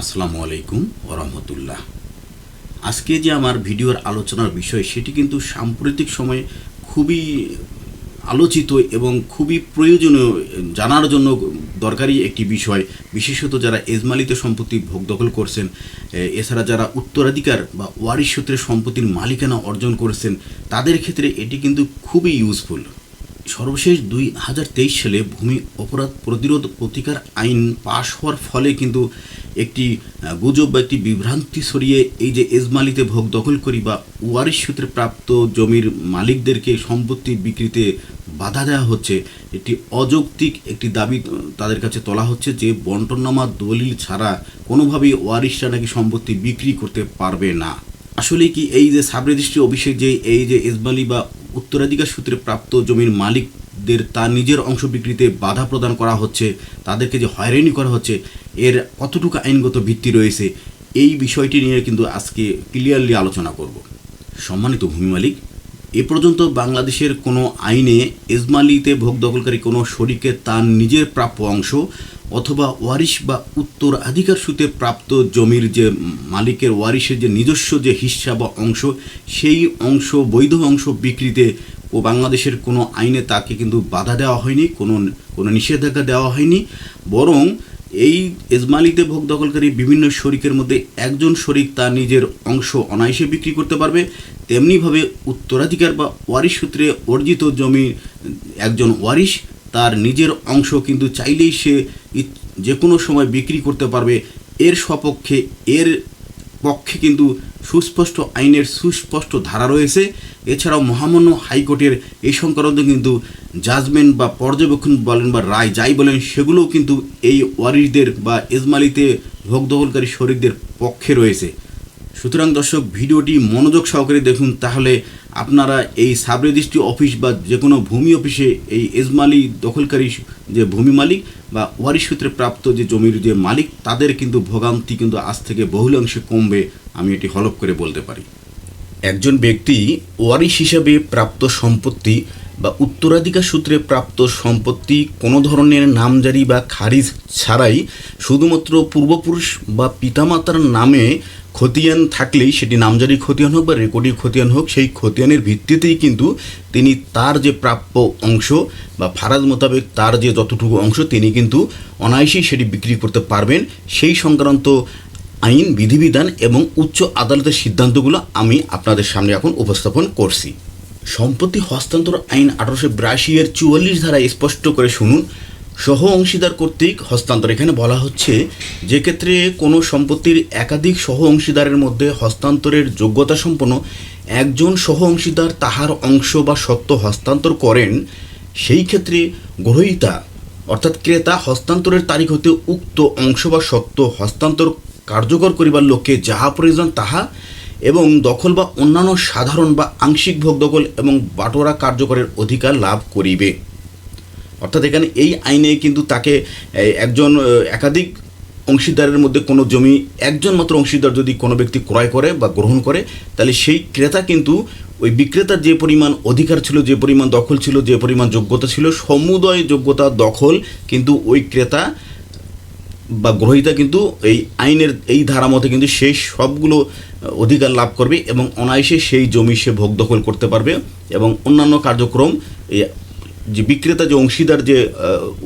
আসসালামু আলাইকুম ওরহমতুল্লাহ আজকে যে আমার ভিডিওর আলোচনার বিষয়, সেটি কিন্তু সাম্প্রতিক সময়ে খুবই আলোচিত এবং খুবই প্রয়োজনীয় জানার জন্য দরকারি একটি বিষয়, বিশেষত যারা এজমালিত সম্পত্তি ভোগ দখল করছেন এছাড়া যারা উত্তরাধিকার বা ওয়ারিশ সূত্রে সম্পত্তির মালিকানা অর্জন করেছেন, তাদের ক্ষেত্রে এটি কিন্তু খুবই ইউজফুল সর্বশেষ দুই হাজার তেইশ সালে ভূমি অপরাধ প্রতিরোধ প্রতিকার আইন পাশ হওয়ার ফলে কিন্তু একটি গুজব বা একটি বিভ্রান্তি সরিয়ে এই যে এজমালিতে ভোগ দখল করি বা ওয়ারিশ সূত্রে প্রাপ্ত জমির মালিকদেরকে সম্পত্তি বিক্রিতে বাধা দেওয়া হচ্ছে, একটি অযৌক্তিক একটি দাবি তাদের কাছে তোলা হচ্ছে যে বন্টননামা দলিল ছাড়া কোনোভাবেই ওয়ারিশরা নাকি সম্পত্তি বিক্রি করতে পারবে না। আসলে কি এই যে সাবরেজিস্ট্রি অফিসে যে এই যে এজমালি বা উত্তরাধিকার সূত্রে প্রাপ্ত জমির মালিকদের তার নিজের অংশ বিক্রিতে বাধা প্রদান করা হচ্ছে, তাদেরকে যে হয়রানি করা হচ্ছে, এর কতটুকু আইনগত ভিত্তি রয়েছে, এই বিষয়টি নিয়ে কিন্তু আজকে ক্লিয়ারলি আলোচনা করব। সম্মানিত ভূমি মালিক, এ পর্যন্ত বাংলাদেশের কোনো আইনে এজমালিতে ভোগ দখলকারী কোনো শরিকে তার নিজের প্রাপ্য অংশ অথবা ওয়ারিশ বা উত্তরাধিকার সূত্রে প্রাপ্ত জমির যে মালিকের ওয়ারিশের যে নিজস্ব যে হিস্সা বা অংশ, সেই অংশ, বৈধ অংশ বিক্রিতে ও বাংলাদেশের কোনো আইনে তাকে কিন্তু বাধা দেওয়া হয়নি, কোনো কোনো নিষেধাজ্ঞা দেওয়া হয়নি। বরং এই এজমালিতে ভোগ দখলকারী বিভিন্ন শরিকের মধ্যে একজন শরিক তার নিজের অংশ অনায়াসে বিক্রি করতে পারবে। তেমনিভাবে উত্তরাধিকার বা ওয়ারিশ সূত্রে অর্জিত জমি একজন ওয়ারিশ তার নিজের অংশ কিন্তু চাইলেই সে যে কোনো সময় বিক্রি করতে পারবে। এর সপক্ষে, এর পক্ষে কিন্তু সুস্পষ্ট আইনের সুস্পষ্ট ধারা রয়েছে। এছাড়াও মহামান্য হাইকোর্টের এই সংক্রান্ত কিন্তু জাজমেন্ট বা পর্যবেক্ষণ বলেন বা রায় যাই বলেন, সেগুলোও কিন্তু এই ওয়ারিশদের বা এজমালিতে ভোগ দখলকারী শরিকদের পক্ষে রয়েছে। সুতরাং দর্শক, ভিডিওটি মনোযোগ সহকারে দেখুন, তাহলে আপনারা এই সাব রেজিস্ট্রি অফিস বা যে কোনো ভূমি অফিসে এই এজমালি দখলকারী যে ভূমি মালিক বা ওয়ারিশ সূত্রে প্রাপ্ত যে জমির যে মালিক, তাদের কিন্তু ভোগান্তি কিন্তু আজ থেকে বহুলাংশে কমবে আমি এটি হলপ করে বলতে পারি। একজন ব্যক্তি ওয়ারিশ হিসাবে প্রাপ্ত সম্পত্তি বা উত্তরাধিকার সূত্রে প্রাপ্ত সম্পত্তি কোনো ধরনের নামজারি বা খারিজ ছাড়াই শুধুমাত্র পূর্বপুরুষ বা পিতামাতার নামে খতিয়ান থাকলেই সেটি নামজারি খতিয়ান হোক বা রেকর্ডিং খতিয়ান হোক, সেই খতিয়ানের ভিত্তিতেই কিন্তু তিনি তার যে প্রাপ্য অংশ বা ফারাজ মোতাবেক তার যে যতটুকু অংশ তিনি কিন্তু অনায়াসেই সেটি বিক্রি করতে পারবেন। সেই সংক্রান্ত আইন, বিধিবিধান এবং উচ্চ আদালতের সিদ্ধান্তগুলো আমি আপনাদের সামনে এখন উপস্থাপন করছি। সম্পত্তি হস্তান্তর আইন আঠারোশো বিরাশি এর চুয়াল্লিশ ধারায় স্পষ্ট করে শুনুন সহ অংশীদার কর্তৃক হস্তান্তর। এখানে বলা হচ্ছে, যে ক্ষেত্রে কোনো সম্পত্তির একাধিক সহ অংশীদারের মধ্যে হস্তান্তরের যোগ্যতা সম্পন্ন একজন সহ অংশীদার তাহার অংশ বা সত্ত্ব হস্তান্তর করেন, সেই ক্ষেত্রে গ্রহীতা অর্থাৎ ক্রেতা হস্তান্তরের তারিখ হতে উক্ত অংশ বা সত্ত্ব হস্তান্তর কার্যকর করিবার লক্ষ্যে যাহা প্রয়োজন তাহা এবং দখল বা অন্যান্য সাধারণ বা আংশিক ভোগ দখল এবং বাটোরা কার্যকরের অধিকার লাভ করিবে। অর্থাৎ এখানে এই আইনে কিন্তু তাকে একজন একাধিক অংশীদারের মধ্যে কোনো জমি, একজন মাত্র অংশীদার যদি কোনো ব্যক্তি ক্রয় করে বা গ্রহণ করে, তাহলে সেই ক্রেতা কিন্তু ওই বিক্রেতার যে পরিমাণ অধিকার ছিল, যে পরিমাণ দখল ছিল, যে পরিমাণ যোগ্যতা ছিল, সমুদয় যোগ্যতা দখল কিন্তু ওই ক্রেতা বা গ্রহীতা কিন্তু এই আইনের এই ধারা মতে কিন্তু সেই সবগুলো অধিকার লাভ করবে এবং অনায়াসে সেই জমি সে ভোগ দখল করতে পারবে এবং অন্যান্য কার্যক্রম যে বিক্রেতা, যে অংশীদার, যে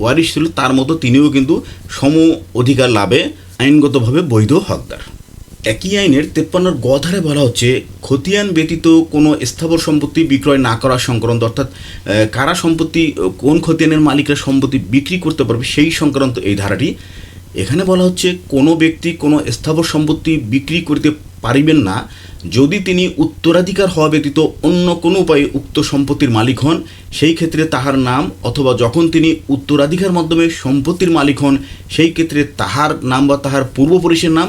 ওয়ারিশ ছিল, তার মতো তিনিও কিন্তু সম অধিকার লাভে আইনগতভাবে বৈধ হকদার। একই আইনের তেপ্পান্নর গধারে বলা হচ্ছে, খতিয়ান ব্যতীত কোনো স্থাবর সম্পত্তি বিক্রয় না করা সংক্রান্ত, অর্থাৎ কারা সম্পত্তি, কোন খতিয়ানের মালিকরা সম্পত্তি বিক্রি করতে পারবে সেই সংক্রান্ত এই ধারাটি। এখানে বলা হচ্ছে, কোনো ব্যক্তি কোনো স্থাবর সম্পত্তি বিক্রি করতে পারিবেন না। যদি তিনি উত্তরাধিকার হওয়া ব্যতীত অন্য কোনো উপায়ে উক্ত সম্পত্তির মালিক হন, সেই ক্ষেত্রে তাহার নাম অথবা যখন তিনি উত্তরাধিকার মাধ্যমে সম্পত্তির মালিক হন, সেই ক্ষেত্রে তাহার নাম বা তাহার পূর্বপুরুষের নাম,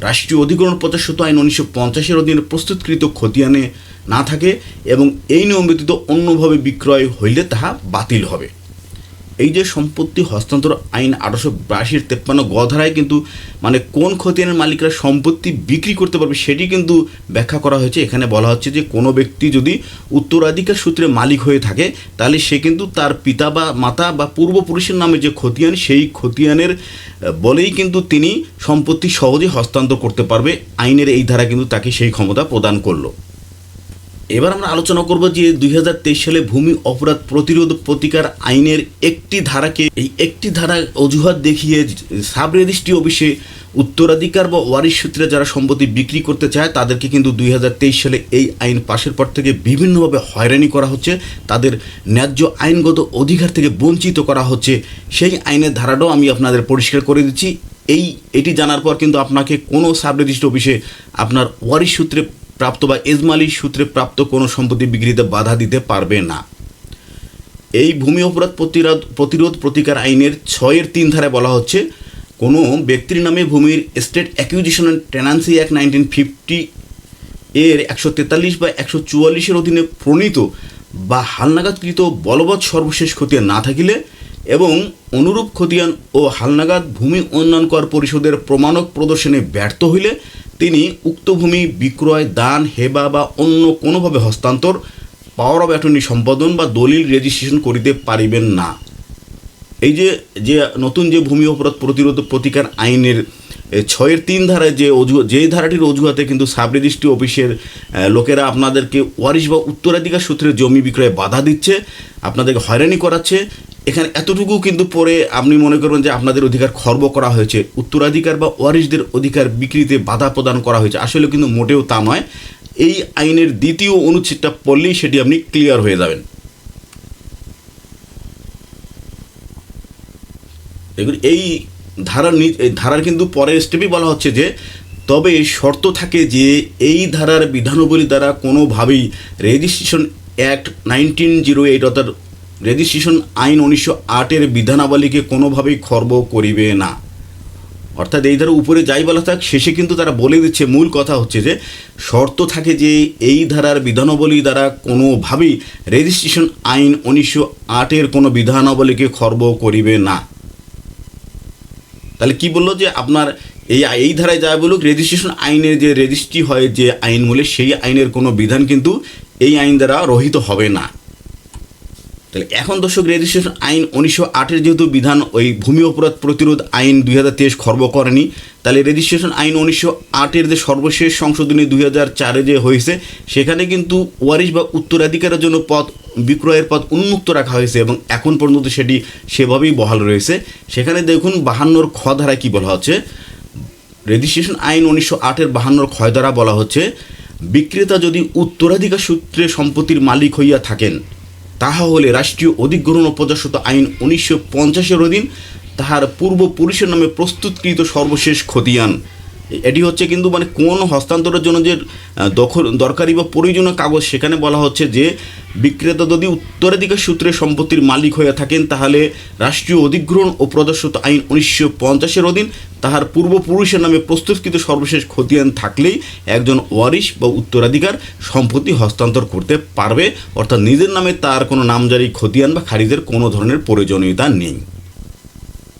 রাষ্ট্রীয় অধিকরণ পঁচাশত আইন উনিশশো পঞ্চাশের অধীনে প্রস্তুতকৃত খতিয়ানে না থাকে এবং এই নিয়ম ব্যতীত অন্যভাবে বিক্রয় হইলে তাহা বাতিল হবে। এই যে সম্পত্তি হস্তান্তর আইন আঠারোশো বিরাশির তেপ্পান্ন গধারায় কিন্তু মানে কোন খতিয়ানের মালিকরা সম্পত্তি বিক্রি করতে পারবে সেটি কিন্তু ব্যাখ্যা করা হয়েছে। এখানে বলা হচ্ছে যে কোনো ব্যক্তি যদি উত্তরাধিকার সূত্রে মালিক হয়ে থাকে, তাহলে সে কিন্তু তার পিতা বা মাতা বা পূর্বপুরুষের নামে যে খতিয়ান, সেই খতিয়ানের বলেই কিন্তু তিনি সম্পত্তি সহজে হস্তান্তর করতে পারবে। আইনের এই ধারা কিন্তু তাকে সেই ক্ষমতা প্রদান করল। এবার আমরা আলোচনা করব যে দুই হাজার তেইশ সালে ভূমি অপরাধ প্রতিরোধ প্রতিকার আইনের একটি ধারাকে, এই একটি ধারা অজুহাত দেখিয়ে সাব রেজিস্ট্রি অফিসে উত্তরাধিকার বা ওয়ারিশ সূত্রে যারা সম্পত্তি বিক্রি করতে চায়, তাদেরকে কিন্তু দুই হাজার তেইশ সালে এই আইন পাশের পর থেকে বিভিন্নভাবে হয়রানি করা হচ্ছে। তাদের ন্যায্য আইনগত অধিকার থেকে বঞ্চিত করা হচ্ছে। সেই আইনের ধারাটাও আমি আপনাদের পরিষ্কার করে দিচ্ছি। এই, এটি জানার পর কিন্তু আপনাকে কোনো সাব রেজিস্ট্রি অফিসে আপনার ওয়ারিশ সূত্রে প্রাপ্ত বা এজমালি সূত্রে প্রাপ্ত কোনো সম্পত্তি বিক্রিতে বাধা দিতে পারবে না। এই ভূমি অপরাধ প্রতিরোধ প্রতিরোধ প্রতিকার আইনের ছয়ের তিন ধারায় বলা হচ্ছে, কোনো ব্যক্তির নামে ভূমির state acquisition and tenancy act nineteen fifty এর একশো তেতাল্লিশ বা একশো চুয়াল্লিশের অধীনে প্রণীত বা হালনাগাদকৃত বলবৎ সর্বশেষ খতিয়ান না থাকিলে এবং অনুরূপ খতিয়ান ও হালনাগাদ ভূমি উন্নয়ন কর পরিষদের প্রমাণক প্রদর্শনে ব্যর্থ হইলে তিনি উক্ত ভূমি বিক্রয়, দান, হেবা বা অন্য কোনোভাবে হস্তান্তর পাওয়ার অব অ্যাটর্নি সম্পাদন বা দলিল রেজিস্ট্রেশন করিতে পারিবেন না। এই যে যে নতুন যে ভূমি অপরাধ প্রতিরোধ প্রতিকার আইনের ছয়ের তিন ধারায় যে অজু যেই ধারাটির অজুহাতে কিন্তু সাব রেজিস্ট্রি অফিসের লোকেরা আপনাদেরকে ওয়ারিশ বা উত্তরাধিকার সূত্রে জমি বিক্রয়ে বাধা দিচ্ছে, আপনাদেরকে হয়রানি করাচ্ছে এখানে এতটুকু কিন্তু পরে আপনি মনে করবেন যে আপনাদের অধিকার খর্ব করা হয়েছে। উত্তরাধিকার বা ওয়ারিশদের অধিকার বিক্রিতে বাধা প্রদান করা হয়েছে। আসলে কিন্তু মোটেও তা নয়। এই আইনের দ্বিতীয় অনুচ্ছেদটা পড়লেই সেটি আপনি ক্লিয়ার হয়ে যাবেন। দেখুন, এই ধারার ধারার কিন্তু পরের স্টেপেই বলা হচ্ছে যে, তবে শর্ত থাকে যে, এই ধারার বিধানাবলী দ্বারা কোনোভাবেই registration act nineteen zero eight অর্থাৎ রেজিস্ট্রেশন আইন উনিশশো আটের বিধানাবলীকে কোনোভাবেই খর্ব করিবে না। অর্থাৎ এই ধারা উপরে যাই বলা থাক, শেষে কিন্তু তারা বলে দিচ্ছে, মূল কথা হচ্ছে যে, শর্ত থাকে যে এই ধারার বিধানাবলী দ্বারা কোনোভাবেই রেজিস্ট্রেশন আইন উনিশশো আটের কোনো বিধানাবলীকে খর্ব করিবে না। তাহলে কি বলল যে, আপনার এই এই ধারায় যা বলুক, রেজিস্ট্রেশন আইনের যে রেজিস্ট্রি হয় যে আইন সেই আইনের কোনো বিধান কিন্তু এই আইন দ্বারা রহিত হবে না। তাহলে এখন দর্শক রেজিস্ট্রেশন আইন উনিশশো আটের যেহেতু বিধান, ওই ভূমি অপরাধ প্রতিরোধ আইন দুই হাজার তেইশ খর্ব করেনি, তাহলে রেজিস্ট্রেশন আইন উনিশশো আটের যে সর্বশেষ সংশোধনী দুই হাজার চারে যে হয়েছে, সেখানে কিন্তু ওয়ারিশ বা উত্তরাধিকারের জন্য পথ বিক্রয়ের পথ উন্মুক্ত রাখা হয়েছে এবং এখন পর্যন্ত সেটি সেভাবেই বহাল রয়েছে। সেখানে দেখুন বাহান্নর খ ধারায় কী বলা হচ্ছে? রেজিস্ট্রেশন আইন উনিশশো আটের বাহান্নর ক্ষয় দ্বারা বলা হচ্ছে, বিক্রেতা যদি উত্তরাধিকার সূত্রে সম্পত্তির মালিক হইয়া থাকেন তাহা হলে রাষ্ট্রীয় অধিগ্রহণ ও প্রজাস্বত আইন উনিশশো পঞ্চাশের অধীন তাহার পূর্বপুরুষের নামে প্রস্তুতকৃত সর্বশেষ খতিয়ান। এটি হচ্ছে কিন্তু মানে কোন হস্তান্তরের জন্য যে দখল, দরকারি বা প্রয়োজনীয় কাগজ, সেখানে বলা হচ্ছে যে, বিক্রেতা যদি উত্তরাধিকার সূত্রে সম্পত্তির মালিক হয়ে থাকেন, তাহলে রাষ্ট্রীয় অধিগ্রহণ ও প্রদর্শিত আইন উনিশশো পঞ্চাশের অধীন তাহার পূর্বপুরুষের নামে প্রস্তুতকৃত সর্বশেষ খতিয়ান থাকলেই একজন ওয়ারিশ বা উত্তরাধিকার সম্পত্তি হস্তান্তর করতে পারবে। অর্থাৎ নিজের নামে তার কোনো নামজারি খতিয়ান বা খারিজের কোনো ধরনের প্রয়োজনীয়তা নেই।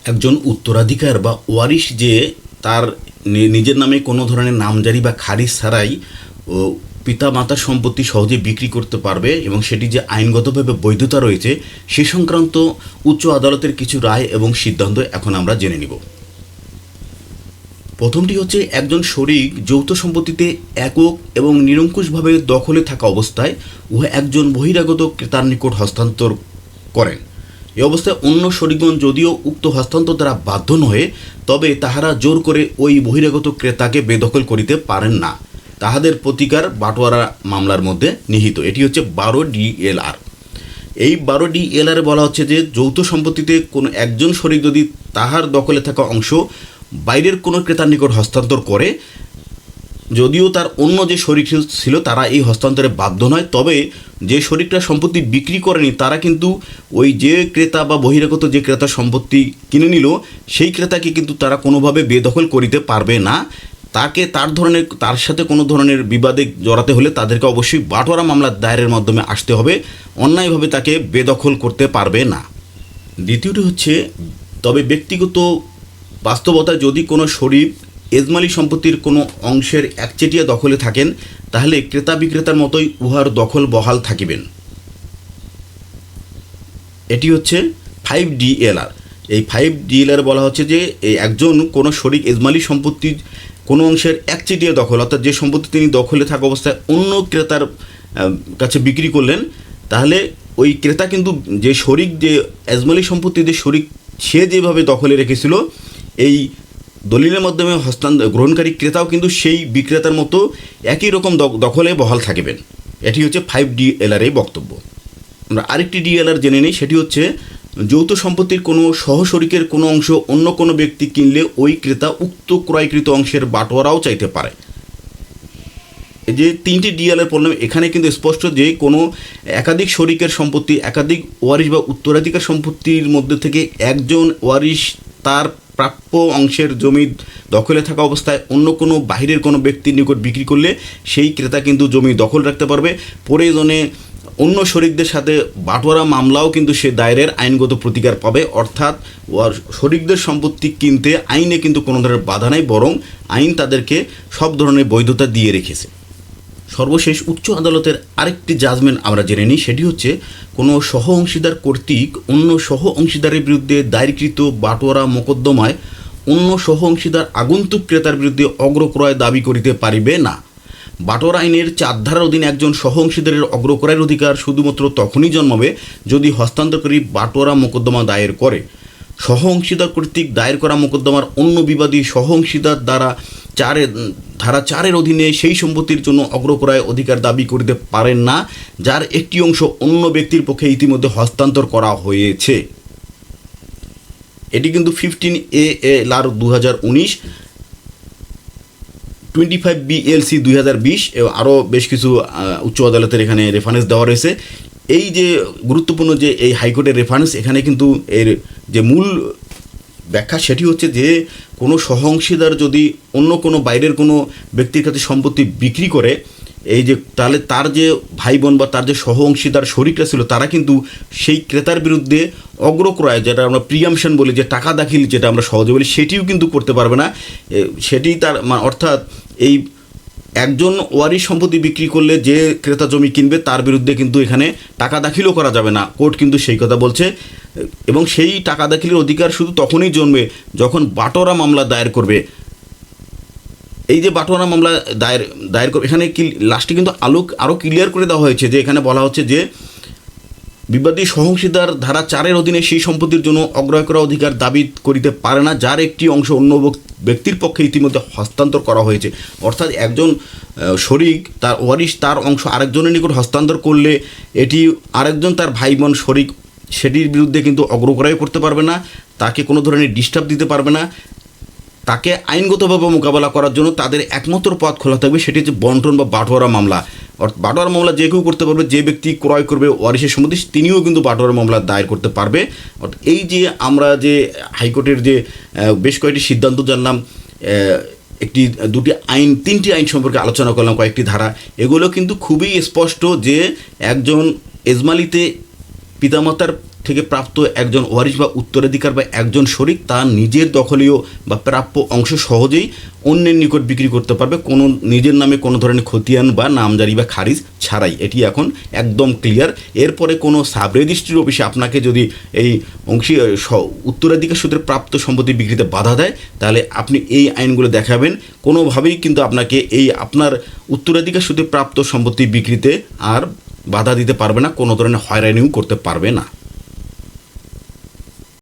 একজন উত্তরাধিকার বা ওয়ারিশ যে, তার নিজের নামে কোনো ধরনের নামজারি বা খারিজ ছাড়াই পিতা মাতার সম্পত্তি সহজে বিক্রি করতে পারবে এবং সেটি যে আইনগতভাবে বৈধতা রয়েছে, সে সংক্রান্ত উচ্চ আদালতের কিছু রায় এবং সিদ্ধান্ত এখন আমরা জেনে নিব। প্রথমটি হচ্ছে একজন শরিক যৌথ সম্পত্তিতে একক এবং নিরঙ্কুশভাবে দখলে থাকা অবস্থায় উহা একজন বহিরাগত ক্রেতার নিকট হস্তান্তর করেন। এ অবস্থায় অন্য শরিকগণ যদিও উক্ত হস্তান্তর দ্বারা বাধ্য নহে, তবে তাহারা জোর করে ওই বহিরাগত ক্রেতাকে বেদখল করিতে পারেন না। তাহাদের প্রতিকার বাটোয়ারা মামলার মধ্যে নিহিত। এটি হচ্ছে বারো ডিএলআর। এই বারো ডিএলআরে বলা হচ্ছে যে, যৌথ সম্পত্তিতে কোনো একজন শরিক যদি তাহার দখলে থাকা অংশ বাইরের কোনো ক্রেতার নিকট হস্তান্তর করে যদিও তার অন্য যে শরিক ছিল, তারা এই হস্তান্তরে বাধ্য নয়। তবে যে শরিকরা সম্পত্তি বিক্রি করেনি, তারা কিন্তু ওই যে ক্রেতা বা বহিরাগত যে ক্রেতা সম্পত্তি কিনে নিল, সেই ক্রেতাকে কিন্তু তারা কোনোভাবে বেদখল করিতে পারবে না। তাকে তার ধরনের, তার সাথে কোনো ধরনের বিবাদে জড়াতে হলে তাদেরকে অবশ্যই বাটোয়ারা মামলা দায়েরের মাধ্যমে আসতে হবে। অন্যায়ভাবে তাকে বেদখল করতে পারবে না। দ্বিতীয়টি হচ্ছে, তবে ব্যক্তিগত বাস্তবতা যদি কোনো শরীর এজমালি সম্পত্তির কোনো অংশের একচেটিয়া দখলে থাকেন, তাহলে ক্রেতা বিক্রেতার মতোই উহার দখল বহাল থাকিবেন। এটি হচ্ছে ফাইভ ডিএলআর এই ফাইভ ডিএলআর বলা হচ্ছে যে একজন কোনো শরিক এজমালি সম্পত্তির কোনো অংশের একচেটিয়া দখল, অর্থাৎ যে সম্পত্তি তিনি দখলে থাকা অবস্থায় অন্য ক্রেতার কাছে বিক্রি করলেন, তাহলে ওই ক্রেতা কিন্তু যে শরিক, যে এজমালি সম্পত্তি যে শরিক, সে যেভাবে দখলে রেখেছিল, এই দলিলের মাধ্যমে হস্তান্তর, গ্রহণকারী ক্রেতাও কিন্তু সেই বিক্রেতার মতো একই রকম দখ- দখলে বহাল থাকবেন। এটি হচ্ছে ফাইভ ডিএলআর এই বক্তব্য। আমরা আরেকটি ডিএলআর জেনে নিই, সেটি হচ্ছে যৌথ সম্পত্তির কোনো সহশরিকের কোনো অংশ অন্য কোনো ব্যক্তি কিনলে ওই ক্রেতা উক্ত ক্রয়কৃত অংশের বাটোয়ারাও চাইতে পারে। যে তিনটি ডিএলআর পড়লাম এখানে কিন্তু স্পষ্ট যে কোনো একাধিক শরিকের সম্পত্তি, একাধিক ওয়ারিশ বা উত্তরাধিকার সম্পত্তির মধ্যে থেকে একজন ওয়ারিশ তার প্রাপ্য অংশের জমি দখলে থাকা অবস্থায় অন্য কোনো বাহিরের কোনো ব্যক্তির নিকট বিক্রি করলে সেই ক্রেতা কিন্তু জমি দখল রাখতে পারবে। প্রয়োজনে অন্য শরিকদের সাথে বাটোয়ারা মামলাও কিন্তু সে দায়েরের আইনগত প্রতিকার পাবে। অর্থাৎ শরিকদের সম্পত্তি কিনতে আইনে কিন্তু কোনো ধরনের বাধা নাই, বরং আইন তাদেরকে সব ধরনের বৈধতা দিয়ে রেখেছে। সর্বশেষ উচ্চ আদালতের আরেকটি জাজমেন্ট আমরা জেনে নিই, সেটি হচ্ছে কোনো সহ অংশীদার কর্তৃক অন্য সহ অংশীদারের বিরুদ্ধে দায়েরকৃত বাটোয়ারা মোকদ্দমায় অন্য সহ অংশীদার আগন্তুক ক্রেতার বিরুদ্ধে অগ্রক্রয় দাবি করিতে পারিবে না। বাটোয়ারা আইনের চার ধারার অধীনে একজন সহ অংশীদারের অগ্রক্রয়ের অধিকার শুধুমাত্র তখনই জন্মাবে যদি হস্তান্তরকারী বাটোয়ারা মোকদ্দমা দায়ের করে। সহ অংশীদার কর্তৃক দায়ের করা মোকদ্দমার অন্য বিবাদী সহ অংশীদার দ্বারা চারের ধারা চারের অধীনে সেই সম্পত্তির জন্য অগ্রক্রয় অধিকার দাবি করিতে পারেন না, যার একটি অংশ অন্য ব্যক্তির পক্ষে ইতিমধ্যে হস্তান্তর করা হয়েছে। এটি কিন্তু ফিফটিন এ এল আর দু হাজার উনিশ টোয়েন্টি ফাইভ বিএলসি দুই হাজার বিশ আরও বেশ কিছু উচ্চ আদালতের এখানে রেফারেন্স দেওয়া রয়েছে। এই যে গুরুত্বপূর্ণ যে এই হাইকোর্টের রেফারেন্স এখানে কিন্তু এর যে মূল ব্যাখ্যা সেটি হচ্ছে যে কোনো সহ অংশীদার যদি অন্য কোনো বাইরের কোনো ব্যক্তির কাছে সম্পত্তি বিক্রি করে, এই যে তাহলে তার যে ভাই বোন বা তার যে সহ অংশীদার শরিকরা ছিল, তারা কিন্তু সেই ক্রেতার বিরুদ্ধে অগ্রক্রয়, যেটা আমরা প্রিয়ামশন বলি, যে টাকা দাখিল যেটা আমরা সহজে বলি, সেটিও কিন্তু করতে পারবে না। সেটি তার অর্থাৎ এই একজন ওয়ারি সম্পত্তি বিক্রি করলে যে ক্রেতা জমি কিনবে, তার বিরুদ্ধে কিন্তু এখানে টাকা দাখিলও করা যাবে না। কোর্ট কিন্তু সেই কথা বলছে। এবং সেই টাকা দাখিলের অধিকার শুধু তখনই জন্মে যখন বাটোরা মামলা দায়ের করবে। এই যে বাটোয়ারা মামলা দায়ের দায়ের করবে এখানে কি লাস্টে কিন্তু আলোক আরও ক্লিয়ার করে দেওয়া হয়েছে যে এখানে বলা হচ্ছে যে বিবাদী সহংসীদার ধারা চারের অধীনে সেই সম্পত্তির জন্য অগ্রয় করা অধিকার দাবি করিতে পারে না, যার একটি অংশ অন্য ব্যক্তির পক্ষে ইতিমধ্যে হস্তান্তর করা হয়েছে। অর্থাৎ একজন শরিক তার ওয়ারিশ তার অংশ আরেকজনের নিকট হস্তান্তর করলে এটি আরেকজন তার ভাই বোন শরিক সেটির বিরুদ্ধে কিন্তু অগ্রক্রয় করতে পারবে না, তাকে কোনো ধরনের ডিস্টার্ব দিতে পারবে না। তাকে আইনগতভাবে মোকাবেলা করার জন্য তাদের একমাত্র পথ খোলা থাকবে, সেটি হচ্ছে বন্টন বা বাটোয়ারা মামলা। বাটোয়ারা মামলা যে কেউ করতে পারবে, যে ব্যক্তি ক্রয় করবে, ওয়ারিশের সম্বন্ধে তিনিও কিন্তু বাটোয়ারা মামলা দায়ের করতে পারবে। অর্থাৎ এই যে আমরা যে হাইকোর্টের যে বেশ কয়েকটি সিদ্ধান্ত জানলাম একটি, দুটি আইন, তিনটি আইন সম্পর্কে আলোচনা করলাম, কয়েকটি ধারা, এগুলো কিন্তু খুবই স্পষ্ট যে একজন এজমালিতে পিতামাতার থেকে প্রাপ্ত একজন ওয়ারিশ বা উত্তরাধিকার বা একজন শরিক তার নিজের দখলীয় বা প্রাপ্য অংশ সহজেই অন্যের নিকট বিক্রি করতে পারবে। কোনো নিজের নামে কোনো ধরনের খতিয়ান বা নামজারি বা খারিজ ছাড়াই। এটি এখন একদম ক্লিয়ার এরপরে কোনো সাব রেজিস্ট্রির অফিসে আপনাকে যদি এই অংশী উত্তরাধিকার সূত্রে প্রাপ্ত সম্পত্তি বিক্রিতে বাধা দেয়, তাহলে আপনি এই আইনগুলো দেখাবেন। কোনোভাবেই কিন্তু আপনাকে এই আপনার উত্তরাধিকার সূত্রে প্রাপ্ত সম্পত্তি বিক্রিতে আর বাধা দিতে পারবে না, কোনো ধরনের হয়রানিও করতে পারবে না।